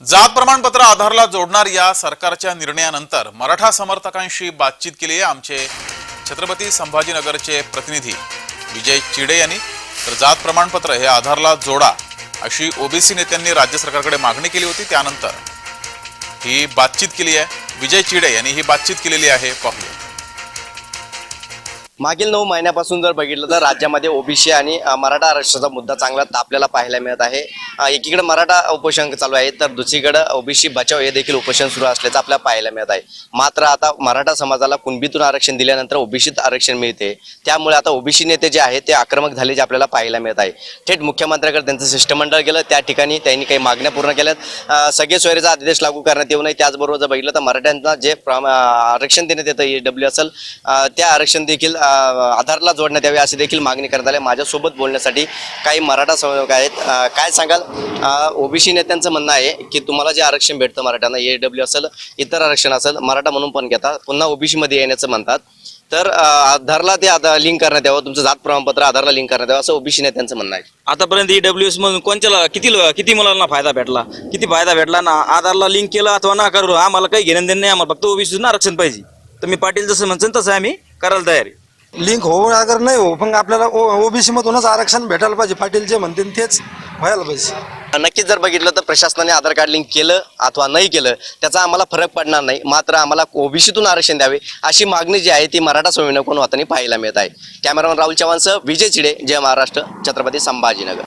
जात प्रमाणपत्र आधारला जोडणार या सरकारच्या निर्णयानंतर मराठा समर्थकांशी बातचीत केली आहे आमचे छत्रपती संभाजीनगरचे प्रतिनिधी विजय चिडे यांनी. तर जात प्रमाणपत्र हे आधारला जोडा अशी ओबीसी नेत्यांनी राज्य सरकारकडे मागणी केली होती. त्यानंतर ही बातचीत केली आहे. विजय चिडे यांनी ही बातचीत केलेली आहे. पाहूया. मागील नऊ महिन्यापासून जर बघितलं तर राज्यामध्ये ओबीसी आणि मराठा आरक्षणाचा मुद्दा चांगला आपल्याला पाहायला मिळत आहे. एकीकडे मराठा उपोषण चालू आहे तर दुसरीकडे ओबीसी बचाव हे देखील उपोषण सुरू असल्याचं आपल्याला पाहायला मिळत आहे. मात्र आता मराठा समाजाला कुणबीतून आरक्षण दिल्यानंतर ओबीसीत आरक्षण मिळते. त्यामुळे आता ओबीसी नेते जे आहेत ते आक्रमक झाले जे आपल्याला पाहायला मिळत आहे. थेट मुख्यमंत्र्याकडे त्यांचं शिष्टमंडळ गेलं त्या ठिकाणी त्यांनी काही मागण्या पूर्ण केल्यात. सगळे सोयरेचा आदेश लागू करण्यात येऊ नये त्याचबरोबर जर बघितलं तर मराठ्यांना जे आरक्षण देण्यात येतं ई डब्ल्यू असेल त्या आरक्षण देखील आधारला जोडण्यात यावे अशी देखील मागणी करण्यात आली. माझ्यासोबत बोलण्यासाठी काही मराठा संयोग आहेत. काय सांगाल? ओबीसी नेत्यांचं म्हणणं आहे की तुम्हाला जे आरक्षण भेटतं मराठ्यांना ए डब्ल्यू असेल इतर आरक्षण असेल मराठा म्हणून पण घेतात पुन्हा ओबीसी मध्ये येण्याचं म्हणतात. तर आधारला ते आता लिंक करण्यात यावं तुमचं जात प्रमाणपत्र आधारला लिंक करण्यात यावं असं ओबीसी नेत्यांचं म्हणणं आहे. आतापर्यंत ई डब्ल्यू एस मधून कोणत्याला किती किती मुलांना फायदा भेटला? किती फायदा भेटला ना? आधारला लिंक केलं अथवा ना करू आम्हाला काही घेणं देणं नाही आम्हाला फक्त ओबीसी आरक्षण पाहिजे. तर मी पाटील जसं म्हणतो तसं आम्ही करायला तयारी लिंक हो अगर नाही हो पण आपल्याला ओबीसी मधूनच आरक्षण भेटायला पाहिजे. पाटील जे म्हणतील तेच व्हायला पाहिजे. नक्कीच जर बघितलं तर प्रशासनाने आधार कार्ड लिंक केलं अथवा नाही केलं त्याचा आम्हाला फरक पडणार नाही. मात्र आम्हाला ओबीसीतून आरक्षण द्यावे अशी मागणी जी आहे ती मराठा संविधान कोण पाहायला मिळत आहे. कॅमेरामन राहुल चव्हाणसह विजय चिडे जय महाराष्ट्र छत्रपती संभाजीनगर.